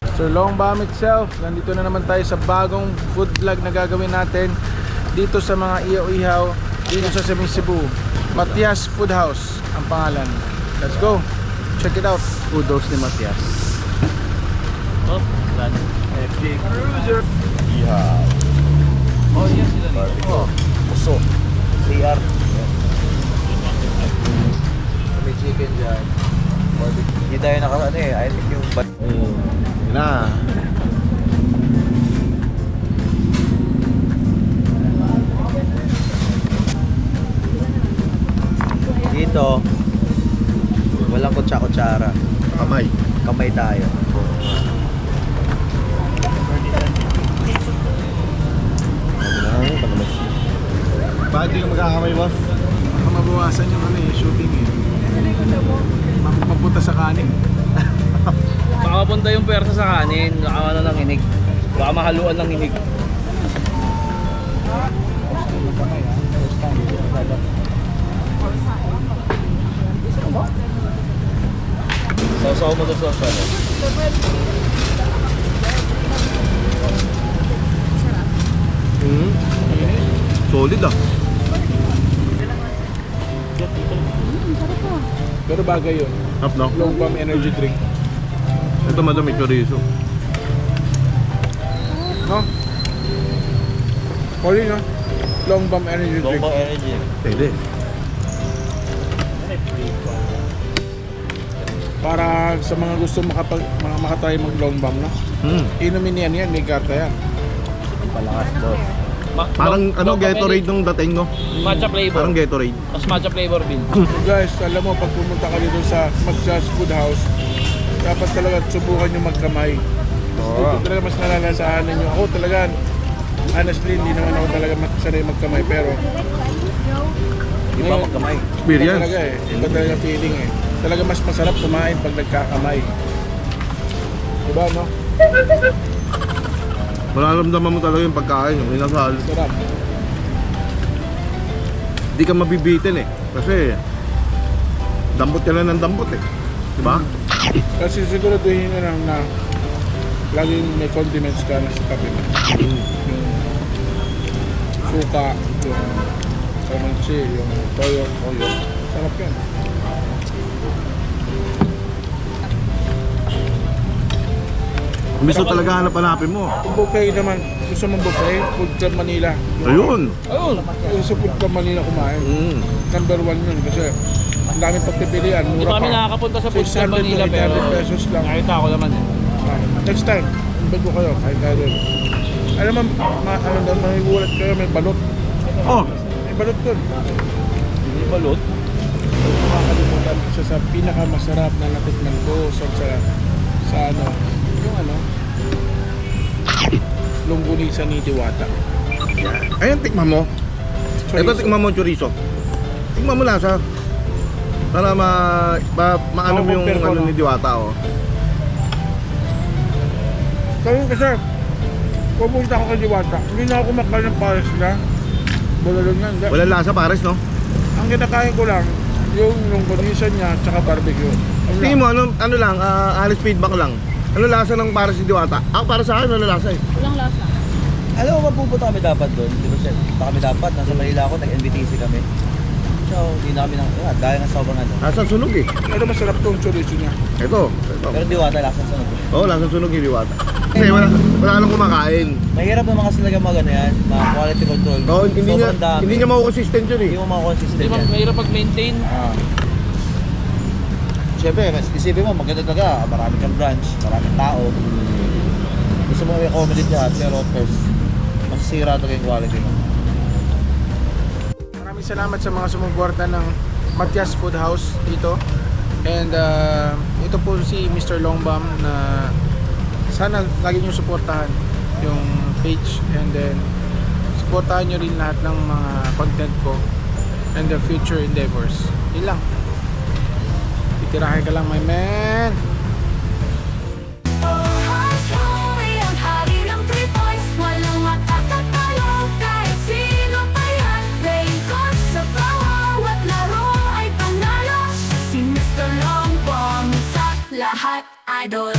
Mr. Long Bomb itself, nandito na naman tayo sa bagong food vlog na gagawin natin dito sa mga ihaw-ihaw dito sa Semi Cebu. Matias Food House ang pangalan. Let's go. Check it out. Kudos ni Matias. Oh, plan. Epic. Ihaw. Oh, yes, sila dito. Barbecue. Puso. CR. May chicken dyan. Hindi tayo naka ano eh. I think yung... Mm. Yun na. Dito, walang kutsa-kutsara. Kamay. Kamay tayo. Di ka magkakamay, boss? Baka mabawasan yung ano eh, shooting eh. Kanin. Baka mapunta yung pwersa sa kanin. Baka ano ng hinig. Baka mahaluan ng hinig. Sausaw mo to sa ano? Hmm. Solid ah. Pero bagay yun. Up no? Long Bomb Energy Drink. Ito madam may chorizo. No? Oli no? Long Bomb Energy Drink. Bomba energy. Pwede. Para sa mga gusto makapag, mga makatry mag long bomb no? Hmm. Inumin yan yan, may karta yan. Palakas boss. Ma- Parang ano, Gatorade nung dating no? Matcha flavor. Parang Gatorade. Mas matcha flavor din. Guys, alam mo, pag pumunta ka dito sa Magjas Food House, dapat talaga subukan nyo magkamay. Oo. Ito talaga mas nalalasahanan nyo. Ako talaga, honestly, hindi naman ako talaga sanay magkamay. Pero, Di ba magkamay? Iba Experience. talaga eh. Iba talaga feeling eh. Talaga mas masarap kumain pag nagkakamay. Diba, no? Mararamdaman mo talaga yung pagkain, yung inasal. Sarap. Hindi ka mabibitin eh. Kasi, dambot ka lang ng dambot eh. Diba? Kasi siguraduhin nyo lang na laging may condiments ka na sa kape mo. Hmm. Yung suka, yung kamansi, yung toyo, toyo. Sarap yan. Miso talaga hanap-hanapin mo. Kung buffet naman, gusto mong buffet, Food Club Manila. Ayun. Ayun. Gusto Food Club Manila kumain. Mm. Number one yun kasi ang daming pagpipilian, Hindi mura pa kami pa. nakakapunta sa Food 600 Club Manila 800 pero pesos lang. nakita ko naman eh. Ah, next time, bago kayo, kahit tayo doon. Alam mo, ma, ano doon, mahigulat kayo, may balot. Oh, May balot doon. Hindi balot. Mo makakalimutan, isa sa pinakamasarap na natikman ko sa, sa, sa ano, yung ano, longganisa ni Diwata. ayun, tikman mo. Ito, Chorizo. tikman mo chorizo. Tikman mo lasa. Para ma, ma maano mo yung ano no? ni Diwata, oh. Sabi ko kasi, pumunta ako kay Diwata, hindi na ako kumakain ng pares na. Bulalong yan. hindi. Walang lasa pares, no? Ang kinakain ko lang, yung longganisa niya, tsaka barbecue. Tingin lang. mo, ano, ano lang, ah, honest feedback lang. Ano lasa ng pares ni Diwata? Ako, para sa akin, ano lasa eh. Walang lasa. Alam mo, mapupunta kami dapat doon. Di ba siya? Punta kami dapat. Nasa Manila ako, nag-NBTC kami. So, hindi na kami nang... Yeah, dahil nga sobrang ano. Lasa sunog eh. Pero masarap tong chorizo niya. Ito, ito. Pero diwata, sa sunog. Oo, oh, lasa sunog yung Diwata. Kasi wala, wala nang kumakain. Mahirap naman kasi talaga mag ano yan, mga quality control. Oo, hindi niya, Sobrang dami. hindi niya mako-consistent yun eh. Hindi mo makakonsistent Hindi yan. mahirap mag-maintain. Ah. Siyempre, isipin mo, maganda talaga. Marami kang branch, maraming tao. Gusto mo i-accommodate lahat, pero of course, masisira talaga yung quality mo. Maraming salamat sa mga sumuporta ng Matias Food House dito. And uh, ito po si Mr. Longbam na sana lagi nyo suportahan yung page and then suportahan nyo rin lahat ng mga content ko and the future endeavors. Yun lang. Titirahin ka lang my man. Lahat idol